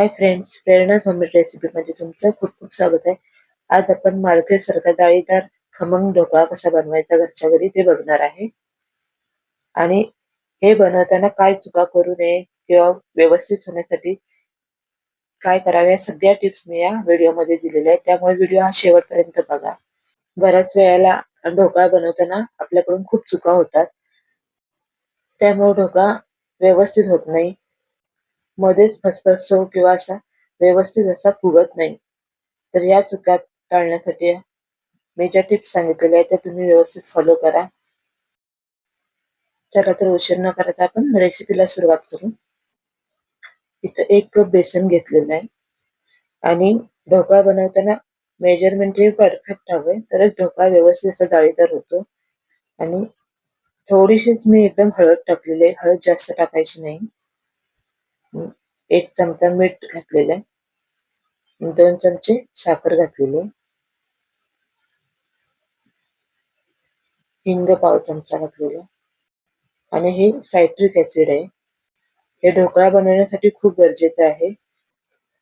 Hi friends Prerna homemade recipe मध्ये तुमचं खूप खूप स्वागत आहे. आज आपण मार्केट सारखा डाळीदार खमंग ढोकळा कसा बनवायचा घरच्या घरी ते बघणार आहे. आणि हे बनवताना काय चुका करू नये किंवा व्यवस्थित होण्यासाठी काय करावे या सगळ्या टिप्स मी या व्हिडिओमध्ये दिलेल्या आहेत. त्यामुळे व्हिडिओ हा शेवटपर्यंत बघा. बऱ्याच वेळेला ढोकळा बनवताना आपल्याकडून खूप चुका होतात. त्यामुळे ढोकळा व्यवस्थित होत नाही. मध्येच फसफसतो किंवा असा व्यवस्थित असा फुगत नाही. तर या चुका टाळण्यासाठी मी ज्या टिप्स सांगितलेल्या आहेत त्या तुम्ही व्यवस्थित फॉलो करा. चला तर उशीर न करता आपण रेसिपीला सुरुवात करू. इथं एक कप बेसन घेतलेलं आहे. आणि ढोकळा बनवताना मेजरमेंट हे परफेक्ट हवंय. तरच ढोकळा व्यवस्थित असा जाळीदार होतो. आणि थोडीशीच मी एकदम हळद टाकलेली आहे. हळद जास्त टाकायची नाही. एक चमचा मीठ घातलेला आहे. दोन चमचे साखर घातलेली हिंग पाव चमचा घातलेला आणि हे सायट्रिक ऍसिड आहे. हे ढोकळा बनवण्यासाठी खूप गरजेचं आहे.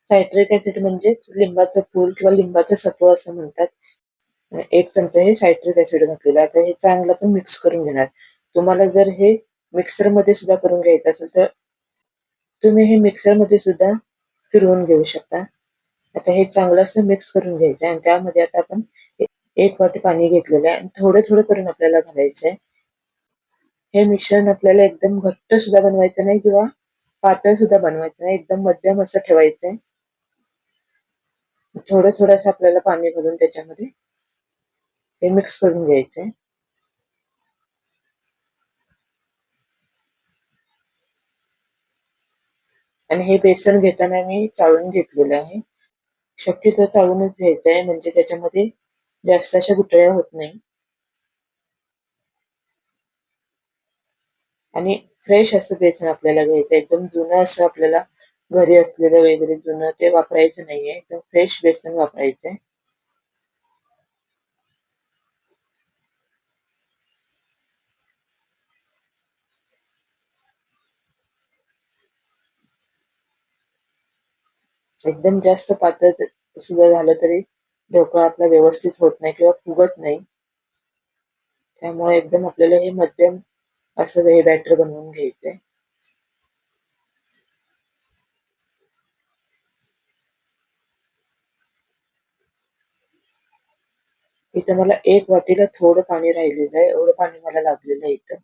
सायट्रिक ऍसिड म्हणजे लिंबाचं फूल किंवा लिंबाचं सत्व असं म्हणतात. एक चमचा हे सायट्रिक ऍसिड घातलेलं आता हे चांगलं पण मिक्स करून घेणार. तुम्हाला जर हे मिक्सरमध्ये सुद्धा करून घ्यायचं असेल तर तुम्ही हे मिक्सरमध्ये सुद्धा फिरवून घेऊ शकता. आता हे चांगलं असं मिक्स करून घ्यायचं आणि त्यामध्ये आता आपण एक वाटी पाणी घेतलेलं आहे. आणि थोडं थोडं करून आपल्याला घालायचंय हे मिश्रण आपल्याला एकदम घट्ट सुद्धा बनवायचं नाही किंवा पातळ सुद्धा बनवायचं नाही. एकदम मध्यम असं ठेवायचंय थोडं थोडस आपल्याला पाणी घालून त्याच्यामध्ये हे मिक्स करून घ्यायचंय आणि हे बेसन घेताना मी चाळून घेतलेलं आहे. शक्यतो चाळूनच घ्यायचं आहे म्हणजे त्याच्यामध्ये जास्त अशा गुटळ्या होत नाही. आणि फ्रेश असं बेसन आपल्याला घ्यायचं एकदम जुनं असं आपल्याला घरी असलेलं वगैरे जुनं ते वापरायचं नाहीये. एकदम फ्रेश बेसन वापरायचंय एकदम जास्त पातळ सुद्धा झालं तरी ढोकळा आपला व्यवस्थित होत नाही किंवा फुगत नाही. त्यामुळे एकदम आपल्याला हे मध्यम असं हे बॅटर बनवून घ्यायचंय. इथं मला एक वाटीला थोडं पाणी राहिलेलं आहे. एवढं पाणी मला लागलेलं आहे इथं.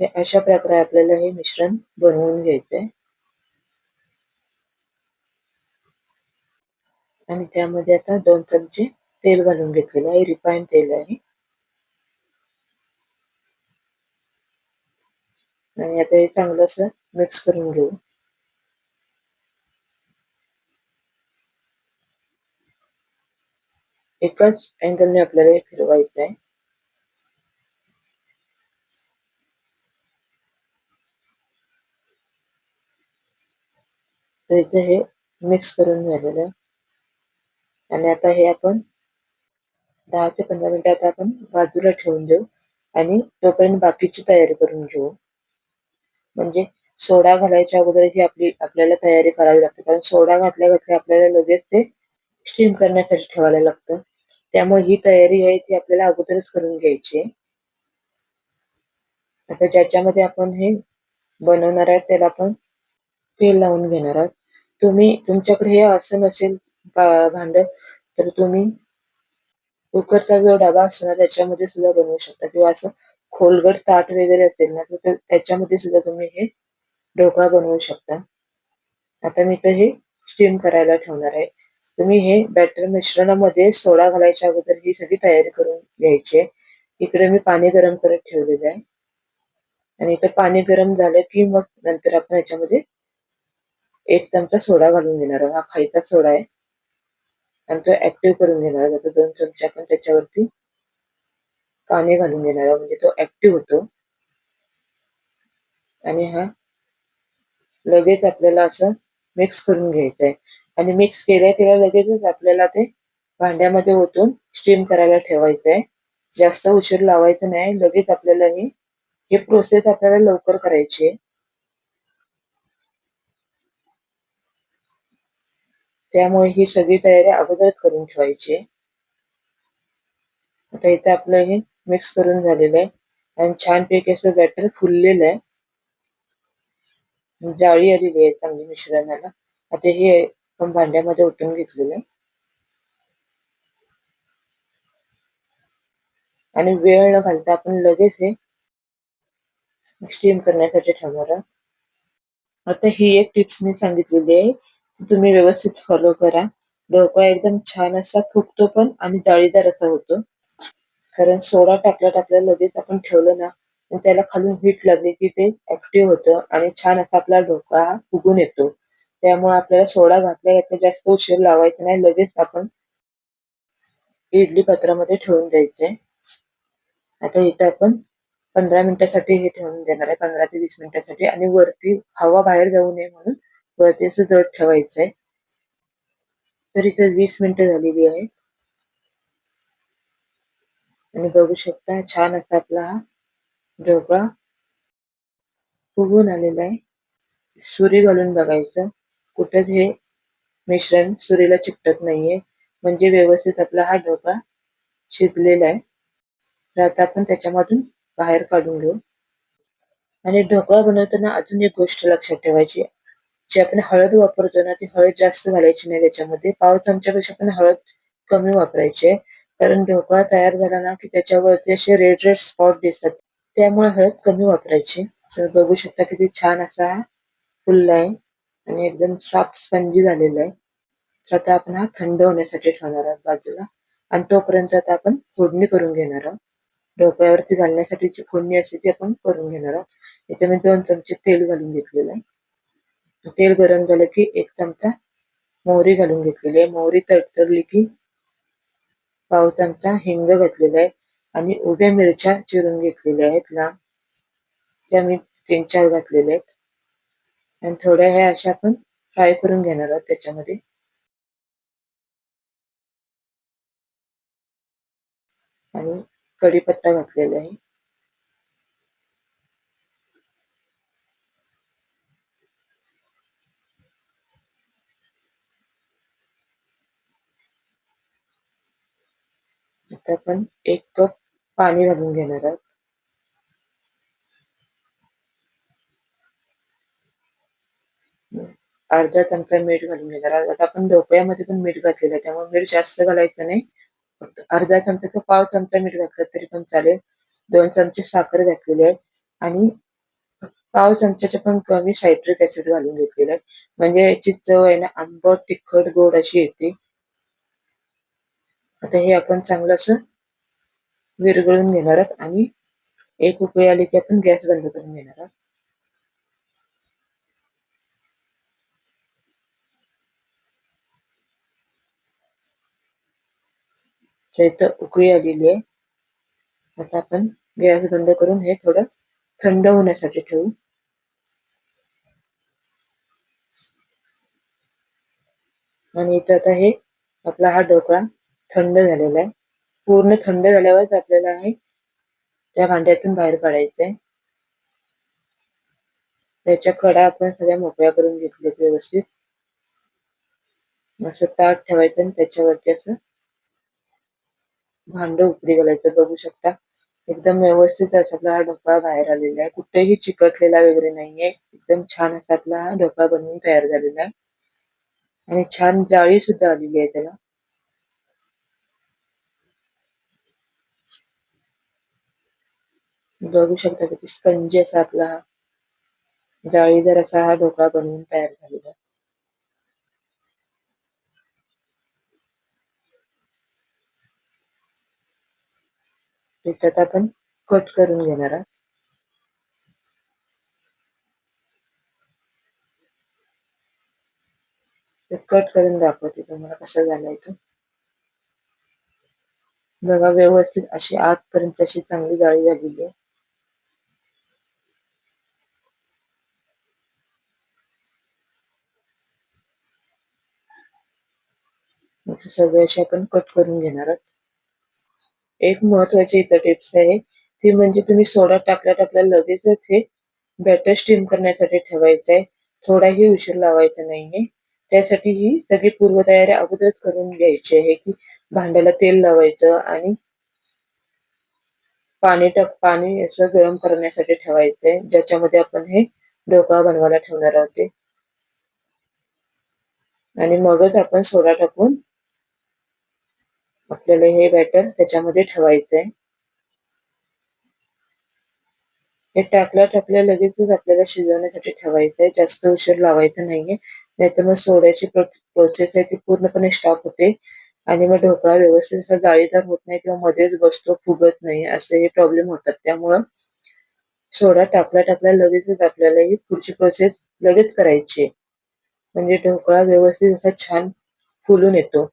हे अशा प्रकारे आपल्याला हे मिश्रण बनवून घ्यायचंय. आणि त्यामध्ये आता दोन चमचे तेल घालून घेतलेलं आहे रिफाईन तेल आहे. आणि आता हे चांगलं असं मिक्स करून घेऊ. एकाच अँगलने आपल्याला हे फिरवायचं आहे तर इथे हे मिक्स करून झालेलं आहे. आणि आता हे आपण दहा ते पंधरा मिनिटं आता आपण बाजूला ठेवून देऊ. आणि तोपर्यंत बाकीची तयारी करून घेऊ. म्हणजे सोडा घालायच्या अगोदर ही आपली आपल्याला तयारी करावी लागते. कारण सोडा घातल्या घातल्या आपल्याला लगेच ते स्टीम करण्यासाठी ठेवायला लागतं. त्यामुळे ही तयारी आहे ती आपल्याला अगोदरच करून घ्यायची आहे. आता ज्याच्यामध्ये आपण हे बनवणार आहे त्याला आपण तेल लावून घेणार आहात. तुम्ही तुमच्याकडे हे असं नसेल भांड तर तुम्ही कुकरचा जो डबा असतो ना त्याच्यामध्ये सुद्धा बनवू शकता. किंवा असं खोलगट ताट वगैरे असेल ना तर त्याच्यामध्ये सुद्धा तुम्ही हे ढोकळा बनवू शकता. आता मी तर हे स्टीम करायला ठेवणार आहे. तुम्ही हे बॅटर मिश्रणामध्ये सोडा घालायच्या अगोदर ही सगळी तयारी करून घ्यायची आहे. इकडे मी पाणी गरम करत ठेवलेलं आहे. आणि इथं पाणी गरम झालं की मग नंतर आपण याच्यामध्ये एक चमचा सोडा घालून घेणार आहोत. हा खायचा सोडा आहे. आणि तो ऍक्टिव्ह करून घेणार आहोत. दोन चमचे आपण त्याच्यावरती पाणी घालून घेणार आहोत. म्हणजे तो ऍक्टिव्ह होतो. आणि हा लगेच आपल्याला असं मिक्स करून घ्यायचं आहे. आणि मिक्स केल्या केल्या लगेचच आपल्याला ते भांड्यामध्ये ओतून स्टीम करायला ठेवायचंय जास्त उशीर लावायचं नाही. लगेच आपल्याला हे ही प्रोसेस आपल्याला लवकर करायची आहे. त्यामुळे ही सगळी तयारी अगोदरच करून ठेवायची. आता इथे आपलं हे मिक्स करून झालेलं आहे. आणि छानपैकी असं बॅटर फुललेलं आहे. जाळी आलेली आहे चांगली मिश्रणाला. आता हे आपण भांड्यामध्ये ओतून घेतलेलं आहे. आणि वेळ न घालता आपण लगेच हे स्टीम करण्यासाठी ठेवणार आहोत. आता ही एक टिप्स मी सांगितलेली आहे. तुम्ही व्यवस्थित फॉलो करा. ढोकळा एकदम छान असा फुगतो पण आणि जाळीदार असा होतो. कारण सोडा टाकल्या टाकल्या लगेच आपण ठेवलं ना आणि त्याला खालून हीट लागली की ते ऍक्टिव्ह होतं आणि छान असा आपला ढोकळा हा फुगून येतो. त्यामुळे आपल्याला सोडा घातल्या घातल्या जास्त उशीर लावायचा नाही लगेच आपण इडली पात्रामध्ये ठेवून द्यायचे. आता इथं आपण पंधरा मिनिटासाठी हे ठेवून देणार आहे पंधरा ते वीस मिनिटासाठी. आणि वरती हवा बाहेर जाऊ नये म्हणून वरती असं जड ठेवायचंय. तर इथे वीस मिनिटं झालेली आहेत. आणि बघू शकता छान असा आपला हा ढोकळा फुगून आलेला आहे. सुरी घालून बघायचं. कुठंच हे मिश्रण सुरीला चिकटत नाहीये. म्हणजे व्यवस्थित आपला हा ढोकळा शिजलेला आहे. तर आता आपण त्याच्यामधून बाहेर काढून घेऊ. आणि ढोकळा बनवताना अजून एक गोष्ट लक्षात ठेवायची जे आपण हळद वापरतो ना ती हळद जास्त घालायची नाही त्याच्यामध्ये. पाव चमच्यापेक्षा पण हळद कमी वापरायची. आहे कारण ढोकळा तयार झाला ना की त्याच्यावरती असे रेड रेड स्पॉट दिसतात. त्यामुळे हळद कमी वापरायची. तर बघू शकता किती छान असा फुलला आहे. आणि एकदम साफ स्पंजी झालेला आहे. तर आता आपण हा थंड होण्यासाठी ठेवणार आहोत बाजूला. आणि तोपर्यंत आता आपण फोडणी करून घेणार आहोत. ढोकळ्यावरती घालण्यासाठी जी फोडणी असते ती आपण करून घेणार आहोत. इथे मी दोन चमचे तेल घालून घेतलेलं आहे. तेल गरम झालं की एक चमचा मोहरी घालून घेतलेली आहे. मोहरी तडतडली की पाव चमचा हिंग घातलेला आहे आणि उभ्या मिरच्या चिरून घेतलेल्या आहेत. लांब त्या मी तीन चार घातलेल्या आहेत. आणि थोड्या ह्या अशा आपण फ्राय करून घेणार आहोत त्याच्यामध्ये. आणि कढीपत्ता घातलेला आहे. आता आपण एक कप पाणी घालून घेणार आहोत. अर्धा चमचा मीठ घालून घेणार आहोत. आता आपण ढोकळ्यामध्ये पण मीठ घातलेलं आहे त्यामुळे मीठ जास्त घालायचं नाही. फक्त अर्धा चमचा किंवा पाव चमचा मीठ घातलं तरी पण चालेल. दोन चमचे साखर घातलेली आहे आणि पाव चमच्याच्या पण कमी सायट्रिक ऍसिड घालून घेतलेलं आहे. म्हणजे याची चव आहे ना आंबट तिखट गोड अशी येते. आता हे आपण चांगलं असं विरघळून घेणार आहोत आणि एक उकळी आली की आपण गॅस बंद करून घेणार आहोत. तर इथं उकळी आलेली आहे. आता आपण गॅस बंद करून हे थोडं थंड होण्यासाठी ठेवू. आणि इथं आता हे आपला हा ढोकळा थंड झालेलं आहे. पूर्ण थंड झाल्यावरच आपल्याला हे त्या भांड्यातून बाहेर काढायचंय. त्याच्या कडा आपण सगळ्या मोकळ्या करून घेतल्यात व्यवस्थित. असं ताट ठेवायचं आणि त्याच्यावरती असं भांड उपडी घालायचं. बघू शकता. एकदम व्यवस्थित असा आपला हा ढोकळा बाहेर आलेला आहे. कुठेही चिकटलेला वगैरे नाहीये. एकदम छान असा आपला हा ढोकळा बनवून तयार झालेला आहे. आणि छान जाळी सुद्धा आलेली आहे त्याला. बघू शकता किती स्पंजी असा आपला हा जाळीदार असा हा ढोकळा बनवून तयार झालेला. आहे त्याच्यात आपण कट करून घेणार आहोत. ते कट करून दाखवते तुम्हाला कसं झालंय तो. बघा व्यवस्थित अशी आतपर्यंत अशी चांगली जाळी झालेली आहे. सगळे असे आपण कट करून घेणार आहोत. एक महत्वाची इथं टिप्स आहे ती म्हणजे तुम्ही सोडा टाकल्या टाकल्या लगेचच हे बॅटर स्टीम करण्यासाठी ठेवायचं आहे थोडाही उशीर लावायचा नाहीये. त्यासाठी ही सगळी पूर्वतयारी अगोदरच करून घ्यायची आहे की भांड्याला तेल लावायचं आणि पाणी टाक पाणी असं गरम करण्यासाठी ठेवायचंय ज्याच्यामध्ये आपण हे ढोकळा बनवायला ठेवणार आहोत आणि मगच आपण सोडा टाकून आपल्याला हे बॅटर त्याच्यामध्ये ठेवायचंय. हे टाकल्या टाकल्या लगेचच आपल्याला शिजवण्यासाठी ठेवायचंय. जास्त उशीर लावायचा नाहीये. नाहीतर मग सोड्याची प्रोसेस आहे ती पूर्णपणे स्टॉप होते. आणि मग ढोकळा व्यवस्थित असा जाळीदार होत नाही किंवा मध्येच बसतो फुगत नाही. असे हे प्रॉब्लेम होतात. त्यामुळं सोडा टाकल्या टाकल्या लगेचच आपल्याला ही पुढची प्रोसेस लगेच करायची आहे. म्हणजे ढोकळा व्यवस्थित असा छान फुलून येतो.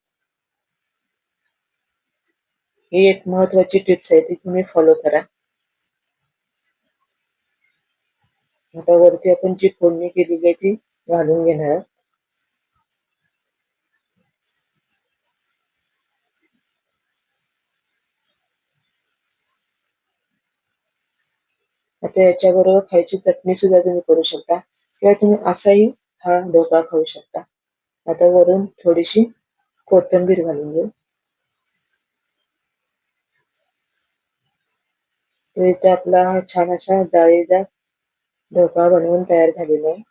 ही एक महत्वाची टिप्स आहे ती तुम्ही फॉलो करा. आता वरती आपण जी फोडणी केलेली आहे ती घालून घेणार. आहोत आता याच्याबरोबर खायची चटणी सुद्धा तुम्ही करू शकता किंवा तुम्ही असाही हा ढोकळा खाऊ शकता. आता वरून थोडीशी कोथिंबीर घालून घेऊ. तो इथे आपला हा छान असा जाळीदार ढोकळा बनवून तयार झालेला आहे.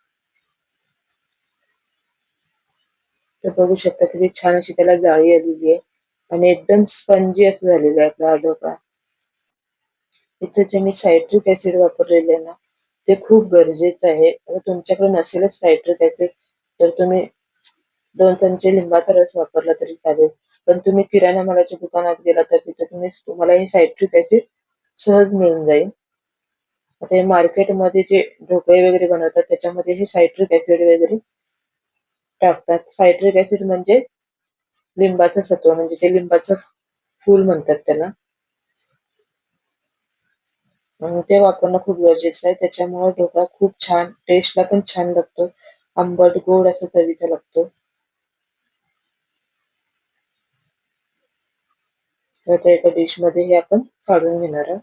तर बघू शकता किती छान अशी त्याला जाळी आलेली आहे. आणि एकदम स्पंजी असं झालेलं आहे आपला हा ढोकळा. इथे जे मी सायट्रिक ऍसिड वापरलेले आहे ना ते खूप गरजेचं आहे. आता तुमच्याकडे नसेलच सायट्रिक ऍसिड तर तुम्ही दोन चमचे लिंबाचा रस वापरला तरी चालेल. पण तुम्ही किराणा मालाच्या दुकानात गेला तर तिथे तुम्ही तुम्हाला हे सायट्रिक ऍसिड सहज मिळून जाईल. आता हे मार्केटमध्ये जे ढोकळे वगैरे बनवतात त्याच्यामध्ये हे सायट्रिक ऍसिड वगैरे टाकतात. सायट्रिक ऍसिड म्हणजे लिंबाचं सत्व म्हणजे ते लिंबाचं फूल म्हणतात त्याला. ते वापरणं खूप गरजेचं आहे. त्याच्यामुळे ढोकळा खूप छान टेस्टला पण छान लागतो. आंबट गोड असा चवीचा लागतो. तर त्या एका डिशमध्ये हे आपण काढून घेणार आहोत.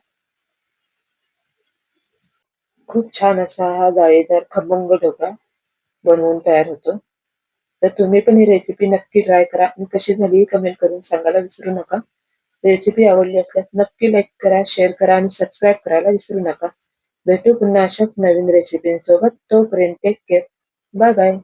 खूप छान असा हा जाळीदार खमंग ढोकळा बनवून तयार होतो. तर तुम्ही पण ही रेसिपी नक्की ट्राय करा. आणि कशी झाली कमेंट करून सांगायला विसरू नका. रेसिपी आवडली असल्यास नक्की लाईक करा शेअर करा आणि सबस्क्राईब करायला विसरू नका. भेटू पुन्हा अशाच नवीन रेसिपींसोबत तोपर्यंत टेक केअर बाय बाय